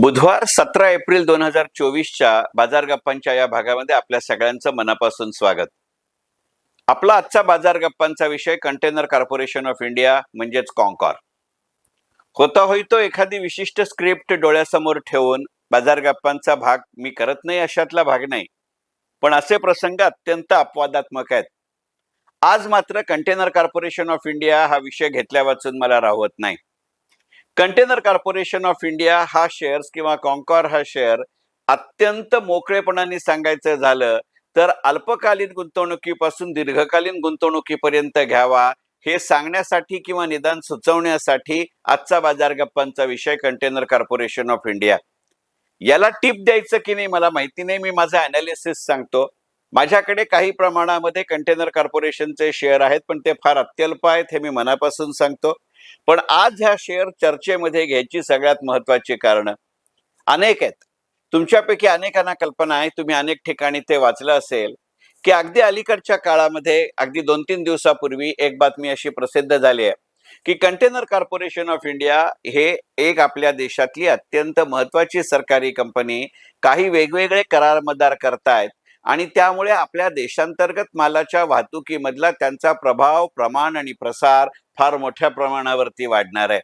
बुधवार सतरा एप्रिल दोन हजार चोवीसच्या बाजार गप्पांच्या या भागामध्ये आपल्या सगळ्यांचं मनापासून स्वागत. आपला आजचा बाजार गप्पांचा विषय कंटेनर कॉर्पोरेशन ऑफ इंडिया म्हणजेच कॉन्कॉर होता होई तो एखादी विशिष्ट स्क्रिप्ट डोळ्यासमोर ठेवून बाजार गप्पांचा भाग मी करत नाही अशातला भाग नाही. पण असे प्रसंग अत्यंत अपवादात्मक आहेत. आज मात्र कंटेनर कॉर्पोरेशन ऑफ इंडिया हा विषय घेतल्या वाचून मला राहत नाही. कंटेनर कॉर्पोरेशन ऑफ इंडिया हा शेअर्स किंवा कॉन्कॉर हा शेअर अत्यंत मोकळेपणाने सांगायचं झालं तर अल्पकालीन गुंतवणुकीपासून दीर्घकालीन गुंतवणुकीपर्यंत घ्यावा हे सांगण्यासाठी किंवा निदान सुचवण्यासाठी आजचा बाजार गप्पांचा विषय कंटेनर कॉर्पोरेशन ऑफ इंडिया. याला टिप द्यायचं की नाही मला माहिती नाही मी माझा अनालिसिस सांगतो. माझ्याकडे काही प्रमाणामध्ये कंटेनर कॉर्पोरेशनचे शेअर आहेत पण ते फार अत्यल्प आहेत हे मी मनापासून सांगतो. पण आज ह्या शेअर चर्चेमध्ये घ्यायची सगळ्यात महत्वाची कारण अनेक आहेत. तुमच्यापैकी अनेकांना कल्पना आहे तुम्ही अनेक ठिकाणी ते वाचलं असेल की अगदी अलीकडच्या काळामध्ये अगदी दोन तीन दिवसापूर्वी एक बातमी अशी प्रसिद्ध झाली आहे की कंटेनर कॉर्पोरेशन ऑफ इंडिया हे एक आपल्या देशातली अत्यंत महत्वाची सरकारी कंपनी काही वेगवेगळे करारमदार करतायत आणि त्यामुळे आपल्या देशांतर्गत मालाच्या वाहतुकीमधला त्यांचा प्रभाव प्रमाण आणि प्रसार फार मोठ्या प्रमाणावरती वाढणार आहे.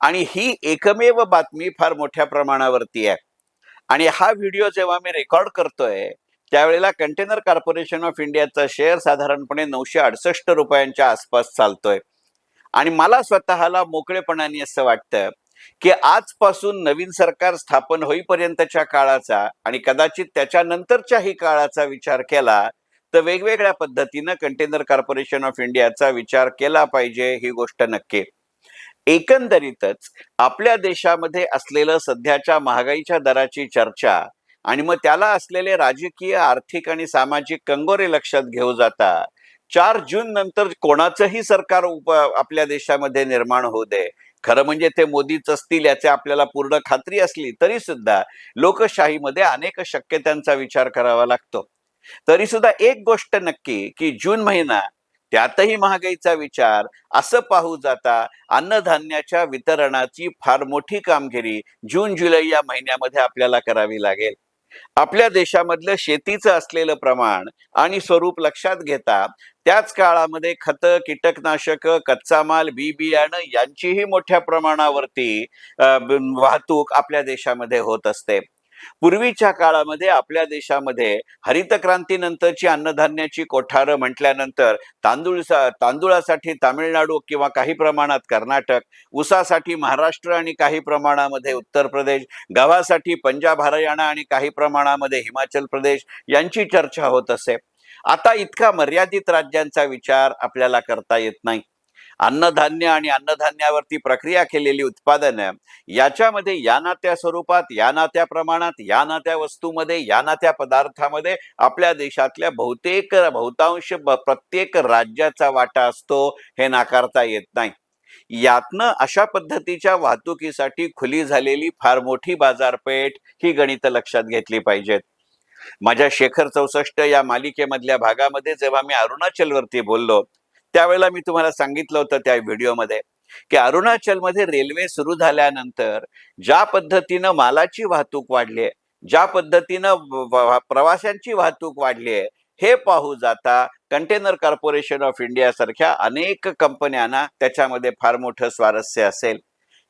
आणि ही एकमेव बातमी फार मोठ्या प्रमाणावरती आहे. आणि हा व्हिडिओ जेव्हा मी रेकॉर्ड करतोय त्यावेळेला कंटेनर कॉर्पोरेशन ऑफ इंडियाचा शेअर साधारणपणे नऊशे अडसष्ट रुपयांच्या आसपास चालतोय. आणि मला स्वतःला मोकळेपणाने असं वाटतं की आजपासून नवीन सरकार स्थापन होईपर्यंतच्या काळाचा आणि कदाचित त्याच्यानंतरच्याही काळाचा विचार केला तर वेगवेगळ्या पद्धतीनं कंटेनर कॉर्पोरेशन ऑफ इंडियाचा विचार केला पाहिजे ही गोष्ट नक्की. एकंदरीतच आपल्या देशामध्ये असलेलं सध्याच्या महागाईच्या दराची चर्चा आणि मग त्याला असलेले राजकीय आर्थिक आणि सामाजिक कंगोरे लक्षात घेऊ जाता चार जून नंतर कोणाचंही सरकार उप आपल्या देशामध्ये निर्माण होऊ दे खरं म्हणजे ते मोदीच असतील याची आपल्याला पूर्ण खात्री असली तरी सुद्धा लोकशाहीमध्ये अनेक शक्यतांचा विचार करावा लागतो. तरी सुद्धा एक गोष्ट नक्की की जून महिना त्यातही महागाईचा विचार असं पाहू जाता अन्नधान्याच्या वितरणाची फार मोठी कामगिरी जून जुलै या महिन्यामध्ये आपल्याला करावी लागेल. आपल्या देशामधलं शेतीचं असलेलं प्रमाण आणि स्वरूप लक्षात घेता त्याच काळामध्ये खतं कीटकनाशक कच्चा माल बी बियाणं यांचीही मोठ्या प्रमाणावरती वाहतूक आपल्या देशामध्ये होत असते. पूर्वीच्या काळामध्ये आपल्या देशामध्ये हरित क्रांतीनंतरची अन्नधान्याची कोठारं म्हटल्यानंतर तांदूळ तांदूळासाठी तामिळनाडू किंवा काही प्रमाणात कर्नाटक ऊसासाठी महाराष्ट्र आणि काही प्रमाणामध्ये उत्तर प्रदेश गव्हासाठी पंजाब हरियाणा आणि काही प्रमाणामध्ये हिमाचल प्रदेश यांची चर्चा होत असे. आता इतका मर्यादित राज्यांचा विचार आपल्याला करता येत नाही. अन्नधान्य आणि अन्नधान्यावरती प्रक्रिया केलेली उत्पादनं याच्यामध्ये या ना त्या स्वरूपात या ना त्या प्रमाणात या ना त्या वस्तूमध्ये या ना त्या पदार्थामध्ये आपल्या देशातल्या बहुतेक बहुतांश प्रत्येक राज्याचा वाटा असतो हे नाकारता येत नाही. यातनं अशा पद्धतीच्या वाहतुकीसाठी खुली झालेली फार मोठी बाजारपेठ ही गणित लक्षात घेतली पाहिजेत. माझ्या शेखर चौसष्ट या मालिकेमधल्या भागामध्ये जेव्हा मी अरुणाचलवरती बोललो त्यावेळेला मी तुम्हाला सांगितलं होतं त्या व्हिडिओमध्ये की अरुणाचलमध्ये रेल्वे सुरू झाल्यानंतर ज्या पद्धतीनं मालाची वाहतूक वाढली आहे ज्या पद्धतीनं प्रवाशांची वाहतूक वाढली आहे हे पाहू जाता कंटेनर कॉर्पोरेशन ऑफ इंडिया सारख्या अनेक कंपन्यांना त्याच्यामध्ये फार मोठं स्वारस्य असेल.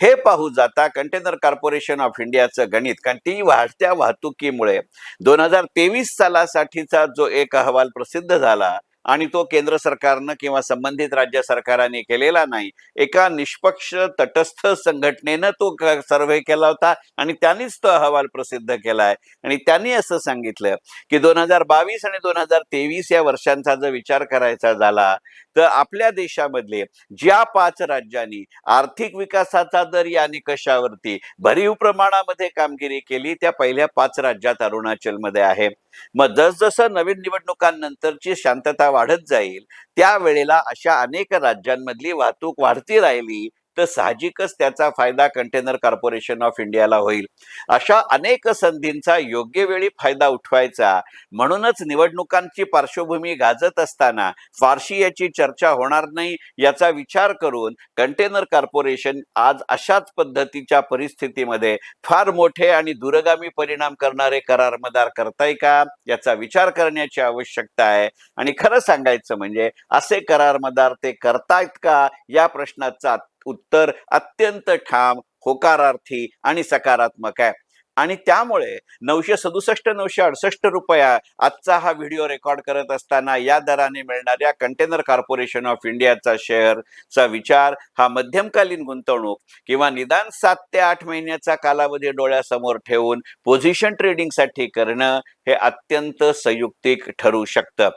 हे पाहू जाता कंटेनर कॉर्पोरेशन ऑफ इंडियाचं गणित कारण ती वाढत्या वाहतुकीमुळे दोन हजार तेवीस सालासाठीचा जो एक अहवाल प्रसिद्ध झाला आणि तो केंद्र सरकारनं किंवा संबंधित राज्य सरकाराने केलेला नाही एका निष्पक्ष तटस्थ संघटनेनं तो सर्व्हे केला होता आणि त्यांनीच तो अहवाल प्रसिद्ध केला आहे. आणि त्यांनी असं सांगितलं की दोन हजार बावीस आणि दोन हजार तेवीस या वर्षांचा जर विचार करायचा झाला तर आपल्या देशामधले ज्या पाच राज्यांनी आर्थिक विकासाचा दर या निकषावरती भरीव प्रमाणामध्ये कामगिरी केली त्या पहिल्या पाच राज्यात अरुणाचलमध्ये आहे. मग जसजसं नवीन निवडणुकांनंतरची शांतता वाढत जाईल त्यावेळेला अशा अनेक राज्यांमधली वाहतूक वाढती राहिली तर साहजिकच त्याचा फायदा कंटेनर कॉर्पोरेशन ऑफ इंडियाला होईल. अशा अनेक संधींचा योग्य वेळी फायदा उठवायचा म्हणूनच निवडणुकांची पार्श्वभूमी गाजत असताना फारशी याची चर्चा होणार नाही याचा विचार करून कंटेनर कॉर्पोरेशन आज अशाच पद्धतीच्या परिस्थितीमध्ये फार मोठे आणि दूरगामी परिणाम करणारे करार मदार करताय का याचा विचार करण्याची आवश्यकता आहे. आणि खरं सांगायचं म्हणजे असे करार मदार ते करतायत का या प्रश्नाचा उत्तर अत्यंत ठाम होकारार्थी आणि सकारात्मक आहे. आणि त्यामुळे नऊशे सदुसष्ट नऊशे अडसष्ट रुपया आजचा हा व्हिडिओ रेकॉर्ड करत असताना या दराने मिळणाऱ्या कंटेनर कॉर्पोरेशन ऑफ इंडियाचा शेअरचा विचार हा मध्यमकालीन गुंतवणूक किंवा निदान सात ते आठ महिन्याचा कालावधी डोळ्यासमोर ठेवून पोझिशन ट्रेडिंगसाठी करणं हे अत्यंत संयुक्तिक ठरू शकतं.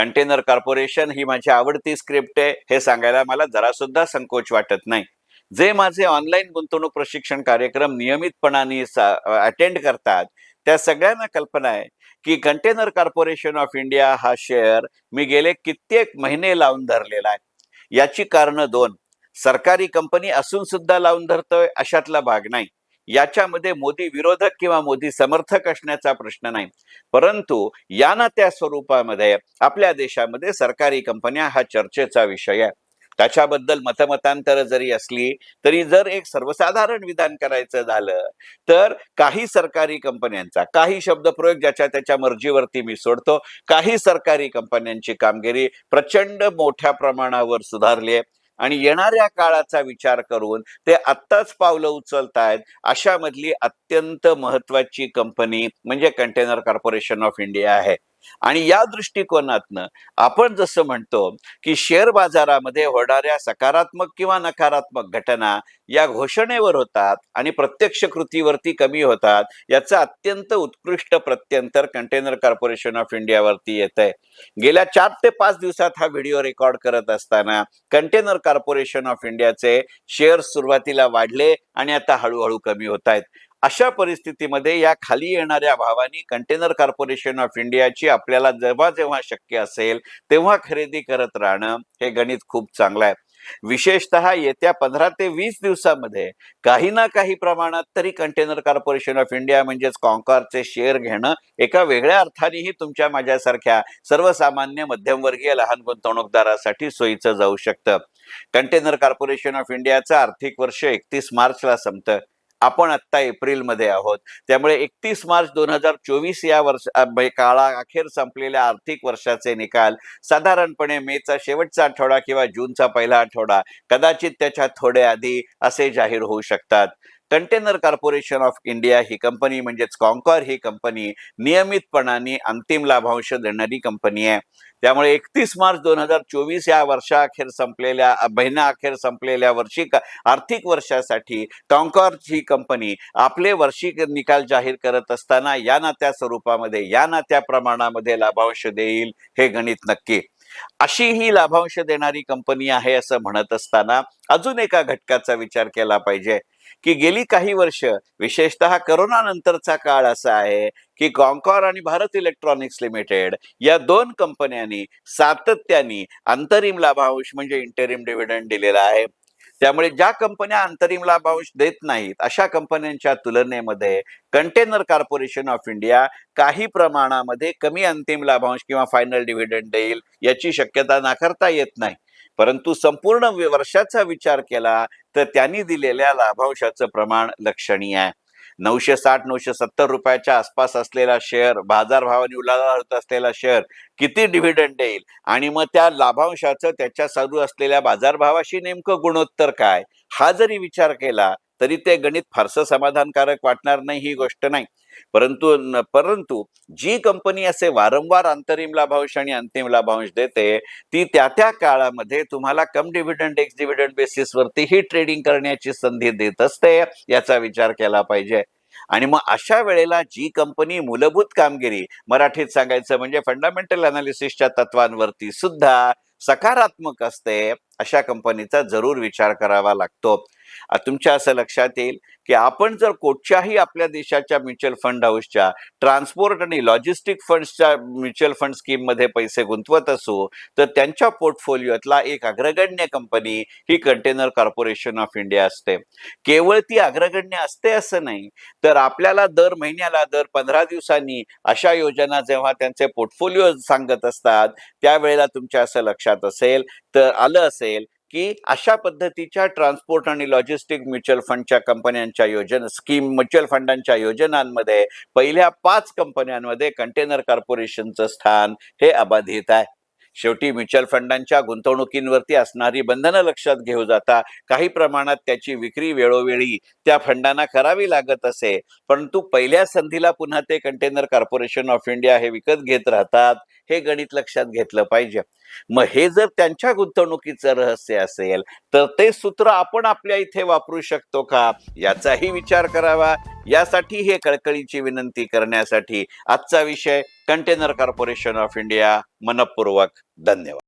कंटेनर कॉर्पोरेशन ही माझी आवडती स्क्रिप्ट आहे हे सांगायला मला जरा सुद्धा संकोच वाटत नाही. जे माझे ऑनलाईन गुंतवणूक प्रशिक्षण कार्यक्रम नियमितपणाने अटेंड करतात त्या सगळ्यांना कल्पना आहे की कंटेनर कॉर्पोरेशन ऑफ इंडिया हा शेअर मी गेले कित्येक महिने लावून धरलेला आहे. याची कारणं दोन सरकारी कंपनी असून सुद्धा लावून धरतोय अशातला भाग नाही. याच्यामध्ये मोदी विरोधक किंवा मोदी समर्थक असण्याचा प्रश्न नाही. परंतु या ना त्या स्वरूपामध्ये आपल्या देशामध्ये सरकारी कंपन्या हा चर्चेचा विषय आहे. त्याच्याबद्दल मतमतांतर जरी असली तरी जर एक सर्वसाधारण विधान करायचं झालं तर काही सरकारी कंपन्यांचा काही शब्दप्रयोग ज्याच्या त्याच्या मर्जीवरती मी सोडतो काही सरकारी कंपन्यांची कामगिरी प्रचंड मोठ्या प्रमाणावर सुधारली आहे. आणि येणाऱ्या काळाचा विचार करून ते आत्ताच पावलं उचलतायत अशामधली अत्यंत महत्वाची कंपनी म्हणजे कंटेनर कॉर्पोरेशन ऑफ इंडिया आहे. आणि या दृष्टिकोनातनं आपण जसं म्हणतो की शेअर बाजारामध्ये होणाऱ्या सकारात्मक किंवा नकारात्मक घटना या घोषणेवर होतात आणि प्रत्यक्ष कृतीवरती कमी होतात याचं अत्यंत उत्कृष्ट प्रत्यंतर कंटेनर कॉर्पोरेशन ऑफ इंडियावरती येत आहे गेल्या चार ते पाच दिवसात हा व्हिडिओ रेकॉर्ड करत असताना कंटेनर कॉर्पोरेशन ऑफ इंडियाचे शेअर सुरुवातीला वाढले आणि आता हळूहळू कमी होत आहेत अशा परिस्थितीमध्ये या खाली येणाऱ्या भावानी कंटेनर कॉर्पोरेशन ऑफ इंडियाची आपल्याला जेव्हा जेव्हा शक्य असेल तेव्हा खरेदी करत राहणं हे गणित खूप चांगलं आहे. विशेषतः येत्या पंधरा ते वीस दिवसामध्ये काही ना काही प्रमाणात तरी कंटेनर कॉर्पोरेशन ऑफ इंडिया म्हणजेच कॉन्कॉरचे शेअर घेणं एका वेगळ्या अर्थानेही तुमच्या माझ्यासारख्या सर्वसामान्य मध्यमवर्गीय लहान गुंतवणूकदारासाठी सोयीचं जाऊ शकतं. कंटेनर कॉर्पोरेशन ऑफ इंडियाचं आर्थिक वर्ष एकतीस मार्चला संपतं. आपण आत्ता एप्रिलमध्ये आहोत. त्यामुळे एकतीस मार्च दोन हजार चोवीस या वर्ष म्हणजे काळा अखेर संपलेल्या आर्थिक वर्षाचे निकाल साधारणपणे मेचा शेवटचा आठवडा किंवा जूनचा पहिला आठवडा कदाचित त्याच्या थोडे आधी असे जाहीर होऊ शकतात. कंटेनर कॉर्पोरेशन ऑफ इंडिया ही कंपनी म्हणजेच कॉन्कॉर ही कंपनी नियमितपणाने अंतिम लाभांश देणारी कंपनी आहे. त्यामुळे एकतीस मार्च दोन हजार चोवीस या वर्षाअखेर संपलेल्या महिना अखेर संपलेल्या वर्षी आर्थिक वर्षासाठी कॉन्कॉर ही कंपनी आपले वर्षी निकाल जाहीर करत असताना या ना त्या स्वरूपामध्ये या ना त्या प्रमाणामध्ये लाभांश देईल हे गणित नक्की. अशी ही लाभांश देणारी कंपनी आहे असं म्हणत असताना अजून एका घटकाचा विचार केला पाहिजे. की गेली काही वर्ष विशेषतः करोना नंतरचा काळ असा आहे की कॉन्कॉर आणि भारत इलेक्ट्रॉनिक्स लिमिटेड या दोन कंपन्यांनी सातत्याने अंतरिम लाभांश म्हणजे इंटरिम डिव्हिडंड दिलेला आहे. त्यामुळे ज्या कंपन्या अंतरिम लाभांश देत नाहीत अशा कंपन्यांच्या तुलनेमध्ये कंटेनर कॉर्पोरेशन ऑफ इंडिया काही प्रमाणामध्ये कमी अंतिम लाभांश किंवा फायनल डिव्हिडंड देईल याची शक्यता नाकारता येत नाही. परंतु संपूर्ण वर्षाचा विचार केला तर त्यांनी दिलेल्या लाभांशाचं प्रमाण लक्षणीय आहे. नऊशे साठ नऊशे सत्तर रुपयाच्या आसपास असलेला शेअर बाजारभावाने उलाढाल होत असलेला शेअर किती डिव्हिडंड देईल? आणि मग त्या लाभांशाचं त्याच्या चालू असलेल्या बाजारभावाशी नेमकं गुणोत्तर काय? हा जरी विचार केला तरी ते गणित फारसं समाधानकारक वाटणार नाही ही गोष्ट नाही. परंतु परंतु जी कंपनी असे वारंवार अंतरिम लाभांश आणि अंतिम लाभांश देते ती त्या त्या काळामध्ये तुम्हाला कम डिव्हिडंड एक्स डिव्हिडंड बेसिसवरती ही ट्रेडिंग करण्याची संधी देत असते याचा विचार केला पाहिजे. आणि मग अशा वेळेला जी कंपनी मूलभूत कामगिरी मराठीत सांगायचं म्हणजे फंडामेंटल अनालिसिसच्या तत्वांवरती सुद्धा सकारात्मक असते अशा कंपनीचा जरूर विचार करावा लागतो. तुमच्या असं लक्षात येईल की आपण जर कुठच्याही आपल्या देशाच्या म्युच्युअल फंड हाऊसच्या ट्रान्सपोर्ट आणि लॉजिस्टिक फंड्सच्या म्युच्युअल फंड स्कीममध्ये पैसे गुंतवत असू तर त्यांच्या पोर्टफोलिओतला एक अग्रगण्य कंपनी ही कंटेनर कॉर्पोरेशन ऑफ इंडिया असते. केवळ ती अग्रगण्य असते असं नाही तर आपल्याला दर महिन्याला दर पंधरा दिवसांनी अशा योजना जेव्हा त्यांचे पोर्टफोलिओ सांगत असतात त्यावेळेला तुमच्या असं लक्षात असेल तर आलं असेल की अशा पद्धतीच्या ट्रान्सपोर्ट आणि लॉजिस्टिक म्युच्युअल फंडच्या कंपन्यांच्या योजना स्कीम म्युच्युअल फंडांच्या योजनांमध्ये पहिल्या पाच कंपन्यांमध्ये कंटेनर कॉर्पोरेशनचं स्थान हे अबाधित आहे. शेवटी म्युच्युअल फंडांच्या गुंतवणुकींवरती असणारी बंधनं लक्षात घेऊ जाता. काही प्रमाणात त्याची विक्री वेळोवेळी त्या फंडांना करावी लागत असे. परंतु पहिल्या संधीला पुन्हा ते कंटेनर कॉर्पोरेशन ऑफ इंडिया हे विकत घेत राहतात हे गणित लक्षात घेतलं पाहिजे. मग हे जर त्यांच्या गुंतवणुकीचं रहस्य असेल तर ते सूत्र आपण आपल्या इथे वापरू शकतो का? याचाही विचार करावा. यासाठी हे कळकळीची विनंती करण्यासाठी आजचा विषय कंटेनर कॉर्पोरेशन ऑफ इंडिया मनपूर्वक धन्यवाद.